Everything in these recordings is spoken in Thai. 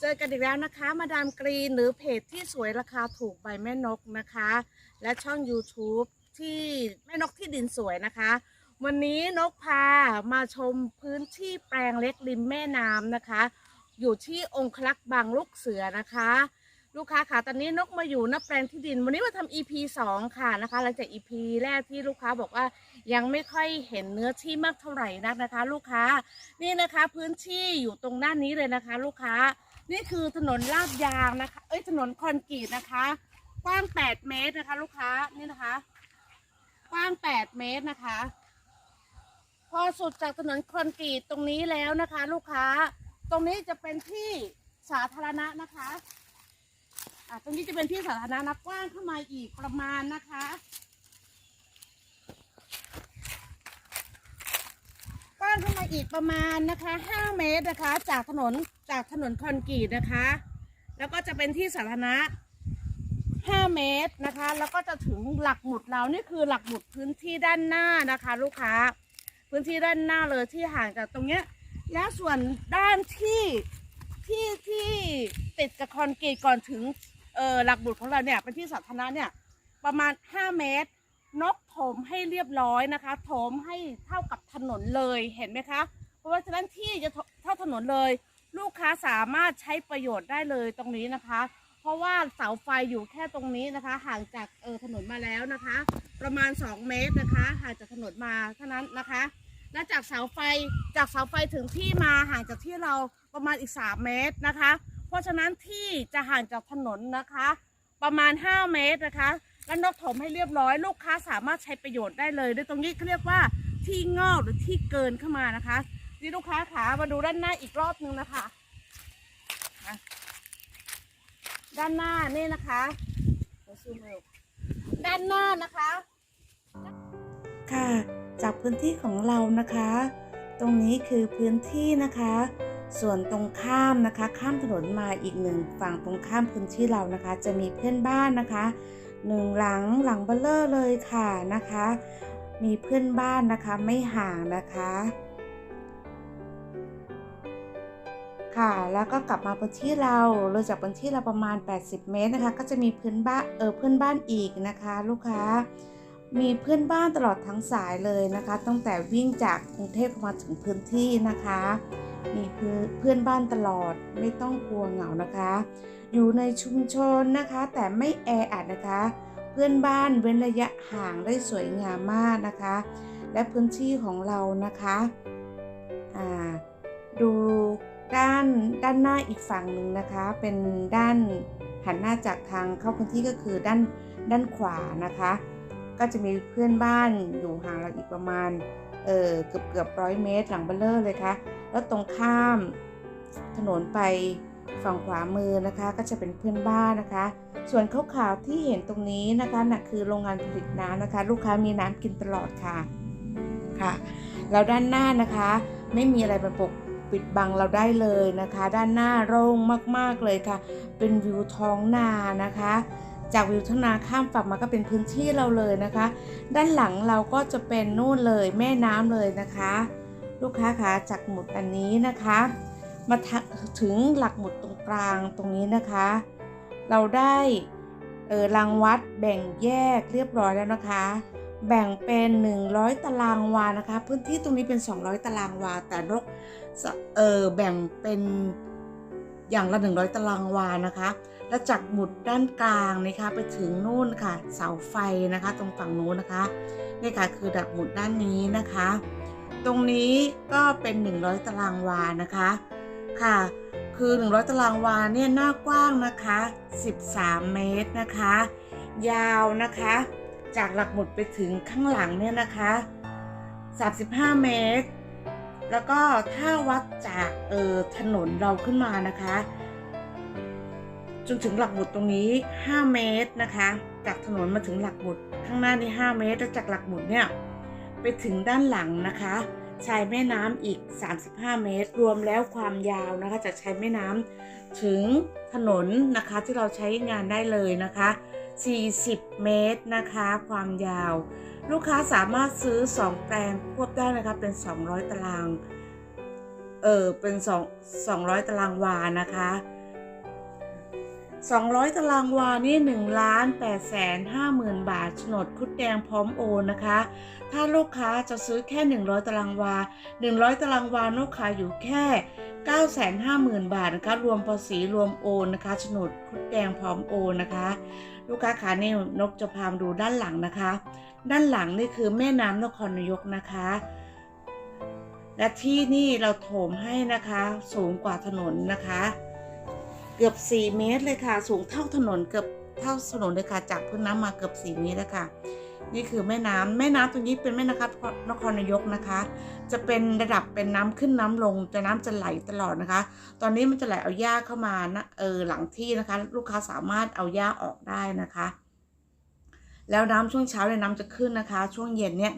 เจอกันอีกแล้วนะคะ มาดามกรีนหรือเพจที่สวยราคาถูกใบแม่นกนะคะ และช่อง YouTube ที่แม่นกที่ดินสวยนะคะ วันนี้นกพามาชมพื้นที่แปลงเล็กริมแม่น้ำนะคะ อยู่ที่องคลักษ์บางลูกเสือนะคะ ลูกค้าค่ะตอนนี้นกมาอยู่น้าแปลงที่ดิน วันนี้มาทำ EP 2 ค่ะนะคะหลังจาก EP แรกที่ลูกค้าบอกว่ายังไม่ค่อยเห็นเนื้อที่มากเท่าไหร่นักนะคะ ลูกค้านี่นะคะพื้นที่อยู่ตรงด้านนี้เลยนะคะ ลูกค้า นี่คือถนนลาดยางนะคะ เอ้ยถนนคอนกรีตนะคะ กว้าง 8 เมตรนะคะ ลูกค้านี่นะคะ กว้าง 8 เมตรนะคะ พอสุดจากถนนคอนกรีตตรงนี้แล้วนะคะ ลูกค้า ตรงนี้จะเป็นที่สาธารณะนะคะอะตรงนี้จะเป็นที่สาธารณะนะกว้างเข้ามาอีกประมาณนะคะ กว้าง เข้ามาอีกประมาณนะคะ5เมตรนะคะ จากถนนจากถนนคอนกรีตนะคะ แล้วก็จะเป็นที่สาธารณะ5เมตรนะคะ แล้วก็จะถึงหลักหมุดเรานี่คือหลักหมุดพื้นที่ด้านหน้านะคะ ลูกค้า พื้นที่ด้านหน้าเลยที่ห่างจากตรงเนี้ยแล้วส่วนด้านที่ที่ที่ติดกับคอนกรีตก่อนถึงเออหลักหมุดของเราเนี่ยเป็นที่สาธารณะเนี่ยประมาณ 5 เมตร นกถมให้เรียบร้อยนะคะถมให้เท่ากับ นนเลยเห็นไหมคะ เพราะว่าฉะนั้นที่จะเท่าถนนเลย ลูกค้าสามารถใช้ประโยชน์ได้เลยตรงนี้นะคะ เพราะว่าเสาไฟอยู่แค่ตรงนี้นะคะ ห่างจากเออถนนมาแล้วนะคะ ประมาณ 2 เมตรนะคะห่างจากถนนมาเท่านั้นนะคะและจากเสาไฟจากเสาไฟถึงที่มาห่างจากที่เราประมาณอีก 3 เมตรนะคะ เพราะฉะนั้นที่จะห่างจากถนนนะคะ ประมาณ 5 เมตรนะคะ แล้วนกถมให้เรียบร้อย ลูกค้าสามารถใช้ประโยชน์ได้เลยโดยตรงนี้เขาเรียกว่า ที่งอกหรือที่เกินเข้ามานะคะ นี่ลูกค้าขามาดูด้านหน้าอีกรอบนึงนะคะนะด้านหน้านี่นะคะซูมเร็วด้านหน้านะคะ ค่ะ จากพื้นที่ของเรานะคะ ตรงนี้คือพื้นที่นะคะ ส่วนตรงข้ามนะคะ ข้ามถนนมาอีกหนึ่งฝั่งตรงข้ามพื้นที่เรานะคะ จะมีเพื่อนบ้านนะคะหนึ่งหลังหลังเบลเลอร์เลยค่ะนะคะ มีเพื่อนบ้านนะคะไม่ห่างนะคะ ค่ะแล้วก็กลับมาพื้นที่เราเลยจากพื้นที่เราประมาณ 80 เมตรนะคะ ก็จะมีพื้นบ้านเออเพื่อนบ้านอีกนะคะ ลูกค้ามีเพื่อนบ้านตลอดทั้งสายเลยนะคะ ตั้งแต่วิ่งจากกรุงเทพมาถึงพื้นที่นะคะ มีเพื่อนเพื่อนบ้านตลอดไม่ต้องกลัวเหงานะคะ อยู่ในชุมชนนะคะแต่ไม่แออัดนะคะ พื่อนบ้านเว้นระยะห่างได้สวยงามมากนะคะ และพื้นที่ของเรานะคะดูด้านด้านหน้าอีกฝั่งหนึ่งนะคะ เป็นด้านหันหน้าจากทางเข้าพื้นที่ก็คือด้านด้านขวานะคะ ก็จะมีเพื่อนบ้านอยู่ห่างเราอีกประมาณเออเกือบเกือบร้อยเมตรหลังเบลเลอร์เลยค่ะแล้วตรงข้ามถนนไป ฝั่งขวามือนะคะก็จะเป็นเพื่อนบ้านนะคะ ส่วนขาวๆที่เห็นตรงนี้นะคะน่ะคือโรงงานผลิตน้ำนะคะ ลูกค้ามีน้ำกินตลอดค่ะค่ะ แล้วด้านหน้านะคะไม่มีอะไรมาปกปิดบังเราได้เลยนะคะ ด้านหน้าโล่งมากๆเลยค่ะ เป็นวิวท้องนานะคะ จากวิวท้องนาข้ามฝั่งมาก็เป็นพื้นที่เราเลยนะคะ ด้านหลังเราก็จะเป็นนู่นเลยแม่น้ำเลยนะคะ ลูกค้าคะจากหมุดอันนี้นะคะ มาถึงหลักหมุดตรงกลางตรงนี้นะคะ เราได้เออรางวัดแบ่งแยกเรียบร้อยแล้วนะคะ แบ่งเป็น 100 ตารางวานะคะ พื้นที่ตรงนี้เป็น 200 ตารางวา แต่นกเออแบ่งเป็นอย่างละ 100 ตารางวานะคะ แล้วจากหมุดด้านกลางนะคะไปถึงนู่นค่ะ เสาไฟนะคะ ตรงฝั่งนู้นนะคะนี่ค่ะคือดักหมุดด้านนี้นะคะ ตรงนี้ก็เป็น 100 ตารางวานะคะ ค่ะ คือ 100 ตารางวาเนี่ยหน้ากว้างนะคะ 13 เมตรนะคะ ยาวนะคะ จากหลักหมุดไปถึงข้างหลังเนี่ยนะคะ 35 เมตร แล้วก็ถ้าวัดจากเออถนนเราขึ้นมานะคะ จนถึงหลักหมุดตรงนี้ 5 เมตรนะคะ จากถนนมาถึงหลักหมุดข้างหน้านี่ 5 เมตรแล้วจากหลักหมุดเนี่ยไปถึงด้านหลังนะคะ ชายแม่น้ำอีก 35 เมตร รวมแล้วความยาวนะคะจากชายแม่น้ำถึงถนนนะคะที่เราใช้งานได้เลยนะคะ 40 เมตรนะคะความยาว ลูกค้าสามารถซื้อ 2 แปลงควบได้นะคะเป็น 200 ตาราง เออเป็น 2 200 ตารางวานะคะ 200 ตารางวานี่1ล้าน8แสน5หมื่นบาทโฉนดคุดแดงพร้อมโอนนะคะ ถ้าลูกค้าจะซื้อแค่ 100 ตารางวา 100 ตารางวาลูกค้าอยู่แค่ 950,000 บาทนะคะ รวมภาษีรวมโอนนะคะโฉนดคุดแดงพร้อมโอนนะคะ ลูกค้าขานี่นกจะพามาดูด้านหลังนะคะ ด้านหลังนี่คือแม่น้ำนครนายกนะคะและที่นี่เราโถมให้นะคะสูงกว่าถนนนะคะ เกือบ 4 เมตรเลยค่ะ สูงเท่าถนนเกือบเท่าถนนเลยค่ะ จากพื้นน้ำมาเกือบ 4 เมตรแล้วค่ะ นี่คือแม่น้ำแม่น้ำตรงนี้เป็นแม่น้ำนครนายกนะคะ จะเป็นระดับเป็นน้ำขึ้นน้ำลงจะน้ำจะไหลตลอดนะคะ ตอนนี้มันจะไหลเอาหญ้าเข้ามานะเออหลังที่นะคะ ลูกค้าสามารถเอาหญ้าออกได้นะคะ แล้วน้ำช่วงเช้าเนี่ยน้ำจะขึ้นนะคะ ช่วงเย็นเนี่ย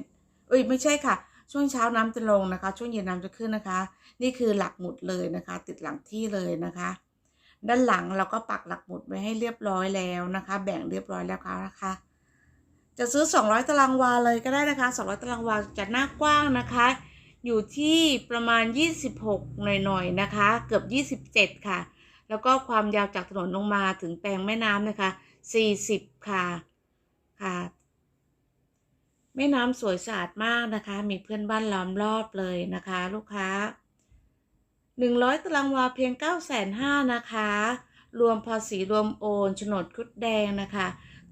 เอ้ยไม่ใช่ค่ะช่วงเช้าน้ำจะลงนะคะ ช่วงเย็นน้ำจะขึ้นนะคะ นี่คือหลักหมุดเลยนะคะ ติดหลังที่เลยนะคะ ด้านหลังเราก็ปักหลักหมุดไว้ให้เรียบร้อยแล้วนะคะ แบ่งเรียบร้อยแล้วค่ะนะคะ จะซื้อ 200 ตารางวาเลยก็ได้นะคะ 200 ตารางวาจะหน้ากว้างนะคะ อยู่ที่ประมาณ 26 หน่อยๆนะคะ เกือบ 27 ค่ะ แล้วก็ความยาวจากถนนลงมาถึงแปลงแม่น้ำนะคะ 40 ค่ะค่ะแม่น้ำสวยสะอาดมากนะคะ มีเพื่อนบ้านล้อมรอบเลยนะคะ ลูกค้า 100 ตารางวาเพียง 9 5 0 0 0นะคะ รวมภาษีรวมโอนโฉนดคุดแดงนะคะ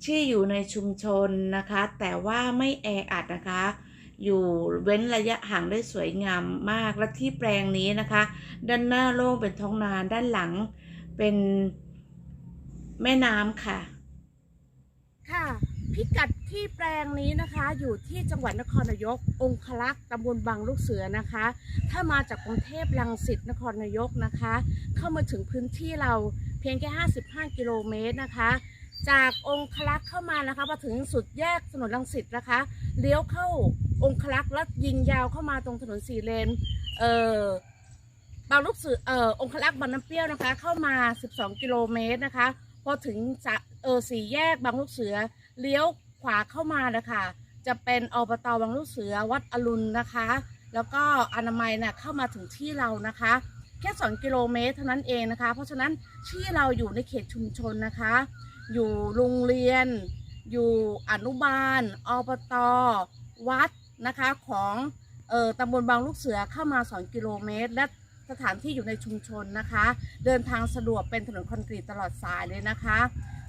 ที่อยู่ในชุมชนนะคะ แต่ว่าไม่แออัดนะคะ อยู่เว้นระยะห่างได้สวยงามมาก และที่แปลงนี้นะคะ ด้านหน้าโล่งเป็นท้องนา ด้านหลังเป็นแม่น้ำค่ะ ค่ะ พิกัดที่แปลงนี้นะคะ อยู่ที่จังหวัดนครนายก องคลักษ์ตำบลบางลูกเสือนะคะ ถ้ามาจากกรุงเทพลังสิตนครนายกนะคะ เข้ามาถึงพื้นที่เราเพียงแค่ 55 กิโลเมตรนะคะ จากองคลักษ์เข้ามานะคะมาถึงสุดแยกถนนลังสิตนะคะเลี้ยวเข้าองคลักษ์แล้วยิงยาวเข้ามาตรงถนนสี่เลนเอ่อบางลูกเสือเอ่อองคลักษ์บางน้ำเปรี้ยวนะคะ เข้ามา 12 กิโลเมตรนะคะพอถึงจะเออสี่แยกบางลูกเสือ เลี้ยวขวาเข้ามานะคะจะเป็นอบตบางลูกเสือวัดอรุณนะคะ แล้วก็อนามัยน่ะเข้ามาถึงที่เรานะคะ แค่2กิโลเมตรเท่านั้นเองนะคะ เพราะฉะนั้นที่เราอยู่ในเขตชุมชนนะคะ อยู่โรงเรียน อยู่อนุบาลอบตวัดนะคะของออตำบลบางลูกเสือเข้ามา2กิโลเมตร และสถานที่อยู่ในชุมชนนะคะ เดินทางสะดวกเป็นถนนคอนกรีตตลอดสายเลยนะคะ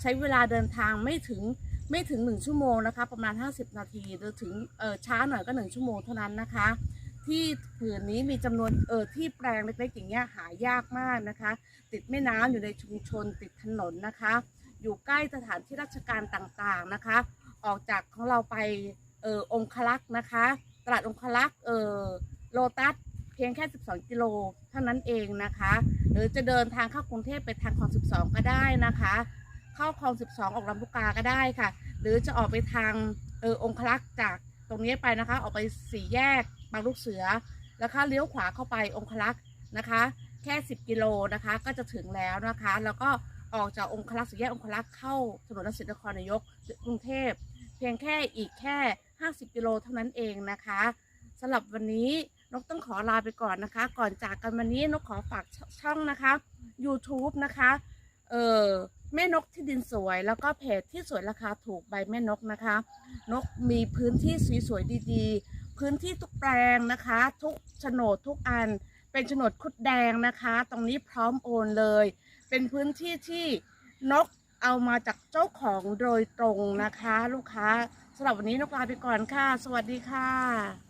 ใช้เวลาเดินทางไม่ถึง ไม่ถึง 1 ชั่วโมงนะคะ ประมาณ 50 นาทีหรือถึงเออช้าหน่อยก็ 1 ชั่วโมงเท่านั้นนะคะ ที่ผืนนี้มีจำนวนเออที่แปลงเล็กๆอย่างเงี้ยหายากมากนะคะ ติดแม่น้ำอยู่ในชุมชนติดถนนนะคะ อยู่ใกล้สถานที่ราชการต่างๆนะคะ ออกจากของเราไปเออองคลักษ์นะคะ ตลาดองคลักษ์เออโลตัสเพียงแค่ 12 กิโลเท่านั้นเองนะคะ หรือจะเดินทางเข้ากรุงเทพไปทางคลอง 12 ก็ได้นะคะ เข้าคลอง 12 ออกลำลูกกาก็ได้ค่ะ หรือจะออกไปทางเออองคลักษ์จากตรงนี้ไปนะคะ ออกไปสี่แยกบางลูกเสือ แล้วก็เลี้ยวขวาเข้าไปองคลักษ์นะคะ แค่ 10 กิโลนะคะ ก็จะถึงแล้วนะคะ แล้วก็ออกจากองคลักษ์สี่แยกองคลักษ์เข้าถนนรังสิตนครนายกกรุงเทพ เพียงแค่อีกแค่ 50 กิโลเท่านั้นเองนะคะสำหรับวันนี้นกต้องขอลาไปก่อนนะคะ ก่อนจากกันวันนี้นกขอฝากช่องนะคะ YouTube นะคะ เออ แม่นกที่ดินสวย แล้วก็เพจที่สวยราคาถูกใบแม่นกนะคะ นกมีพื้นที่สวยๆดีๆ พื้นที่ทุกแปลงนะคะ ทุกโฉนดทุกอัน เป็นโฉนดคุดแดงนะคะ ตรงนี้พร้อมโอนเลย เป็นพื้นที่ที่นกเอามาจากเจ้าของโดยตรงนะคะ ลูกค้าสำหรับวันนี้นกลาไปก่อนค่ะ สวัสดีค่ะ